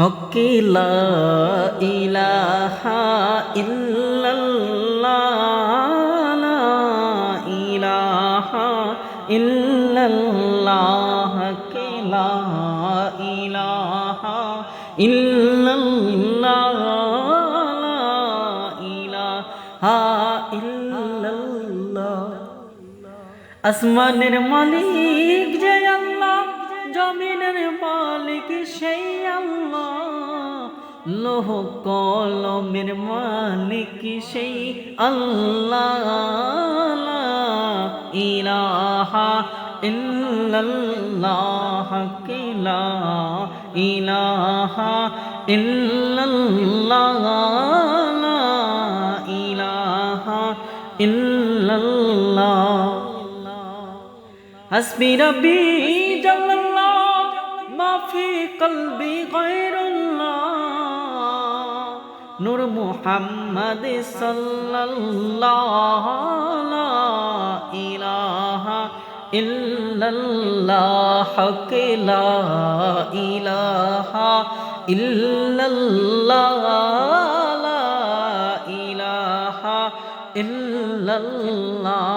Hockey ইলাহা ইল্লাল্লাহ ইলাহা ইল্লাল্লাহ, হকি ইলাহা ইল্লাল্লাহ ইলাহা ইল্লাল্লাহ। আসমানের মালিক যে আল্লাহ, জমিনের মালিক সেই আল্লাহ। لوہ کو لو مرم نکی اللہ علاحا ان لاہ ایلاحا ان لانا علاحاس بربی کل بی নূর মুহাম্মদ সাল্লাল্লাহ ইলাহা ইল্লাল্লাহ হক লা ইলাহা ইল্লাল্লাহ ইল্লাল্লাহ।